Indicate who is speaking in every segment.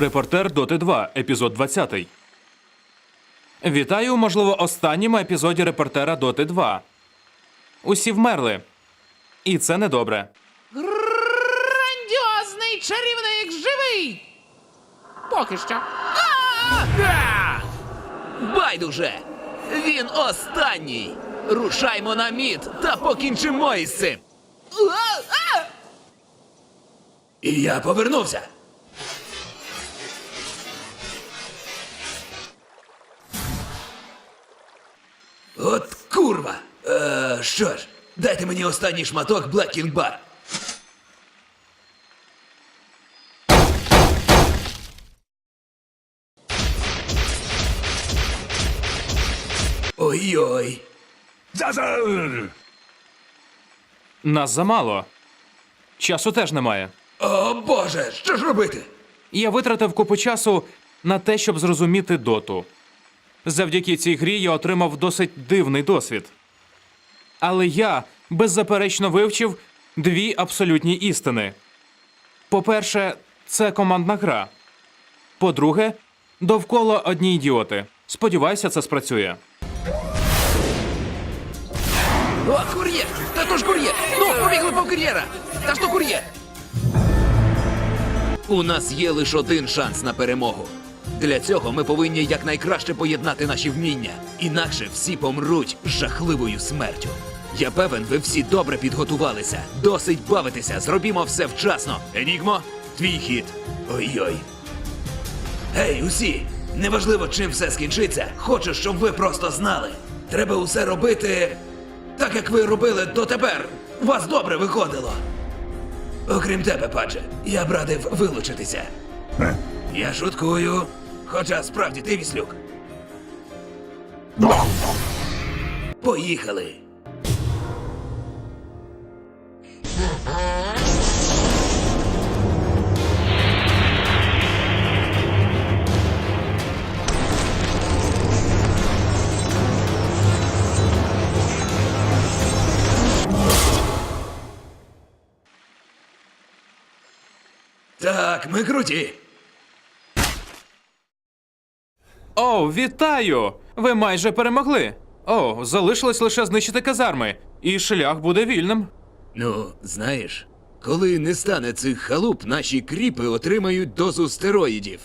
Speaker 1: Репортер Доти 2, епізод 20. Вітаю, можливо, останньому епізоді репортера Доти 2. Усі вмерли. І це недобре.
Speaker 2: Грандіозний чарівник живий! Поки що.
Speaker 3: Байдуже! Він останній! Рушаймо на мід та покінчимо із цим! І я повернувся! От курва! Е, що ж, дайте мені останній шматок Black King Bar. Ой-ой.
Speaker 1: Нас замало. Часу теж немає.
Speaker 3: О боже, що ж робити?
Speaker 1: Я витратив купу часу на те, щоб зрозуміти доту. Завдяки цій грі я отримав досить дивний досвід. Але я беззаперечно вивчив дві абсолютні істини. По-перше, це командна гра. По-друге, довкола одні ідіоти. Сподіваюся, це спрацює.
Speaker 3: О, кур'єр! Та то ж кур'єр! Ну, побігли по кур'єра! Та ж то кур'єр! У нас є лише один шанс на перемогу. Для цього ми повинні якнайкраще поєднати наші вміння, інакше всі помруть жахливою смертю. Я певен, ви всі добре підготувалися. Досить бавитися, зробімо все вчасно. Енігмо, твій хід. Ой-ой. Гей, усі! Неважливо, чим все скінчиться. Хочу, щоб ви просто знали. Треба усе робити так, як ви робили дотепер. У вас добре виходило. Окрім тебе, паче, я б радив вилучитися. Я шуткую. Хоча справді ти віслюк. Поїхали. Так, ми круті.
Speaker 1: О, вітаю! Ви майже перемогли. О, залишилось лише знищити казарми, і шлях буде вільним.
Speaker 3: Ну, знаєш, коли не стане цих халуп, наші кріпи отримають дозу стероїдів.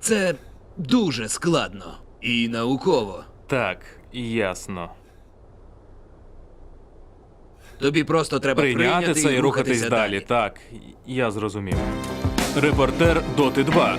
Speaker 3: Це дуже складно і науково.
Speaker 1: Так, ясно.
Speaker 3: Тобі просто треба
Speaker 1: Прийняти
Speaker 3: прийняти
Speaker 1: це і рухатись далі. Так, я зрозумів. Репортер Доти 2.